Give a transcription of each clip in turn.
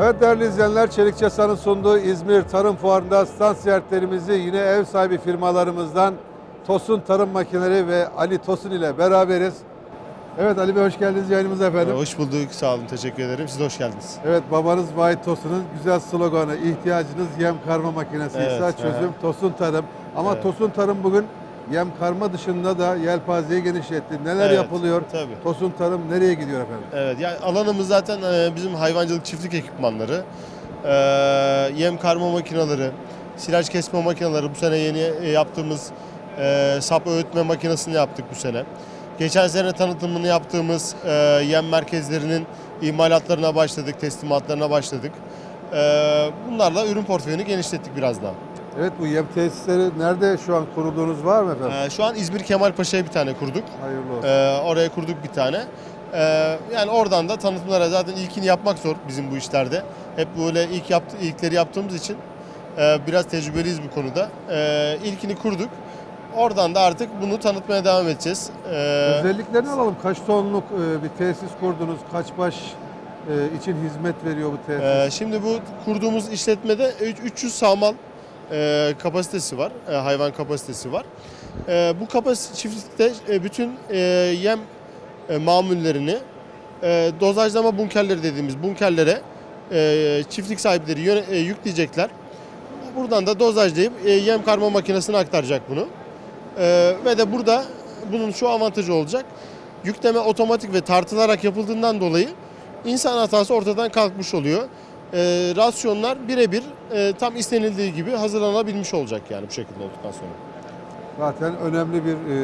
Evet değerli izleyenler, Çelik Çasa'nın sunduğu İzmir Tarım Fuarı'nda stand ziyaretlerimizi yine ev sahibi firmalarımızdan Tosun Tarım Makineleri ve Ali Tosun ile beraberiz. Evet Ali Bey hoş geldiniz yayınımıza efendim. Hoş bulduk, sağ olun, teşekkür ederim. Siz de hoş geldiniz. Evet babanız Vahit Tosun'un güzel sloganı ihtiyacınız yem karma makinesi ise Evet, çözüm aha. Tosun Tarım. Ama Evet. Tosun Tarım bugün yem karma dışında da yelpazeyi genişletti. Neler Evet, yapılıyor? Tabii. Tosun Tarım nereye gidiyor efendim? Evet, yani alanımız zaten e, bizim hayvancılık çiftlik ekipmanları, e, yem karma makineleri, silaj kesme makineleri, bu sene yeni e, yaptığımız e, sap öğütme makinesini yaptık bu sene. Geçen sene tanıtımını yaptığımız e, yem merkezlerinin imalatlarına başladık, teslimatlarına başladık. E, bunlarla ürün portföyünü genişlettik biraz daha. Evet bu yem tesisleri nerede şu an kurulduğunuz var mı efendim? E, şu an İzmir Kemalpaşa'ya bir tane kurduk. Hayırlı olsun. Ee, oraya kurduk bir tane. Ee, yani oradan da tanıtımlara zaten ilkini yapmak zor bizim bu işlerde. Hep böyle ilk yaptı, ilkleri yaptığımız için e, biraz tecrübeliyiz bu konuda. Ee, ilkini kurduk. Oradan da artık bunu tanıtmaya devam edeceğiz. Ee, Özelliklerini alalım. Kaç tonluk e, bir tesis kurdunuz? Kaç baş e, için hizmet veriyor bu tesis? e, şimdi bu kurduğumuz işletmede üç- 300 sağmal e, kapasitesi var, e, hayvan kapasitesi var. E, bu kapasite çiftlikte bütün yem mamullerini dozajlama bunkerleri dediğimiz bunkerlere çiftlik sahipleri yükleyecekler. Buradan da dozajlayıp yem karma makinesine aktaracak bunu. Ve de burada bunun şu avantajı olacak. Yükleme otomatik ve tartılarak yapıldığından dolayı insan hatası ortadan kalkmış oluyor. E, rasyonlar birebir e, tam istenildiği gibi hazırlanabilmiş olacak yani bu şekilde olduktan sonra. Zaten önemli bir e,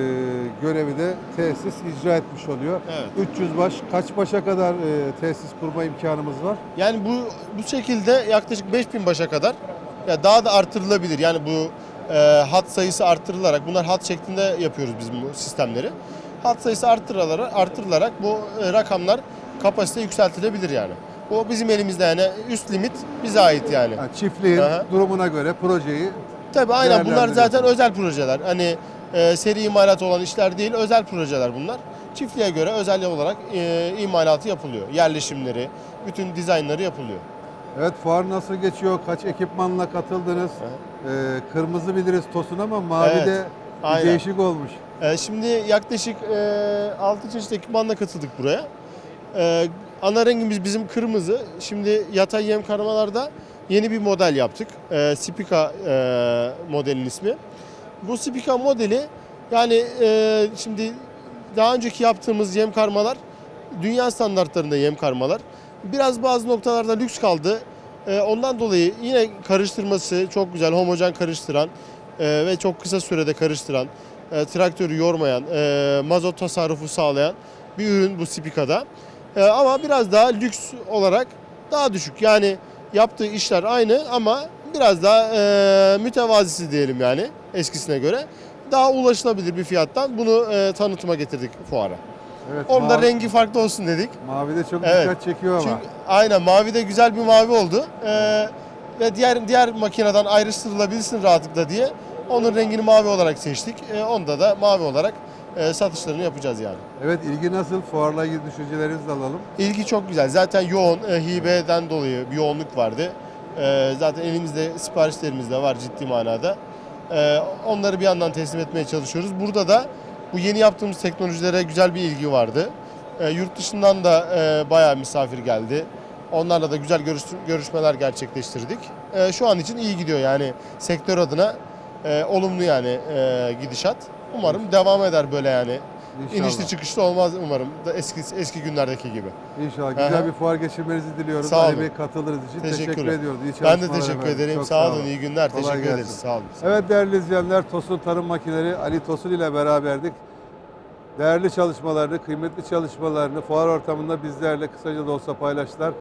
görevi de tesis icra etmiş oluyor. Evet. 300 baş, kaç başa kadar e, tesis kurma imkanımız var? Yani bu bu şekilde yaklaşık 5000 başa kadar ya daha da artırılabilir. Yani bu e, hat sayısı artırılarak bunlar hat şeklinde yapıyoruz biz bu sistemleri. Hat sayısı artırılarak artırılarak bu e, rakamlar kapasite yükseltilebilir yani. Bu bizim elimizde yani üst limit bize ait yani. Yani çiftliğin Aha. durumuna göre projeyi Tabii aynen bunlar zaten özel projeler. Hani e, seri imalat olan işler değil, özel projeler bunlar. Çiftliğe göre özel olarak e, imalatı yapılıyor. Yerleşimleri, bütün dizaynları yapılıyor. Evet fuar nasıl geçiyor? Kaç ekipmanla katıldınız? Ee, kırmızı biliriz Tosun ama mavi Evet, de bir aynen. değişik olmuş. Ee, şimdi yaklaşık e, 6 çeşit ekipmanla katıldık buraya. Ee, ana rengimiz bizim kırmızı. Şimdi yatay yem karmalarda yeni bir model yaptık. Ee, Spica e, modelin ismi. Bu Spica modeli yani e, şimdi daha önceki yaptığımız yem karmalar dünya standartlarında yem karmalar. Biraz bazı noktalarda lüks kaldı. Ee, ondan dolayı yine karıştırması çok güzel, homojen karıştıran e, ve çok kısa sürede karıştıran, e, traktörü yormayan, e, mazot tasarrufu sağlayan bir ürün bu Spica'da. E, ama biraz daha lüks olarak daha düşük. Yani yaptığı işler aynı ama biraz daha e, mütevazisi diyelim yani eskisine göre. Daha ulaşılabilir bir fiyattan bunu e, tanıtıma getirdik fuara. Evet, Onun da mavi, rengi farklı olsun dedik. mavi de çok Evet. dikkat çekiyor ama. Çünkü aynen mavi de güzel bir mavi oldu. Ee, ve diğer diğer makineden ayrıştırılabilsin rahatlıkla diye onun rengini mavi olarak seçtik. Ee, onda da mavi olarak e, satışlarını yapacağız yani. Evet ilgi nasıl? Fuarla ilgili düşüncelerinizi de alalım. İlgi çok güzel. Zaten yoğun e, hibeden dolayı bir yoğunluk vardı. Ee, zaten elimizde siparişlerimiz de var ciddi manada. Ee, onları bir yandan teslim etmeye çalışıyoruz. Burada da bu yeni yaptığımız teknolojilere güzel bir ilgi vardı. Ee, yurt dışından da e, bayağı misafir geldi. Onlarla da güzel görüş- görüşmeler gerçekleştirdik. Ee, şu an için iyi gidiyor yani sektör adına e, olumlu yani e, gidişat. Umarım devam eder böyle yani. İnşallah. İnişli çıkışlı olmaz umarım da eski eski günlerdeki gibi. İnşallah güzel Aha. bir fuar geçirmenizi diliyoruz. Sağ Ali olun. Bey katıldığınız için teşekkür Teşekkürler. ediyoruz. İyi Ben de teşekkür efendim. ederim. Çok sağ olun, iyi günler. Kolay teşekkür gelsin. ederiz. Sağ olun. Evet değerli izleyenler Tosun Tarım Makineleri Ali Tosun ile beraberdik. Değerli çalışmalarını, kıymetli çalışmalarını fuar ortamında bizlerle kısaca da olsa paylaştılar.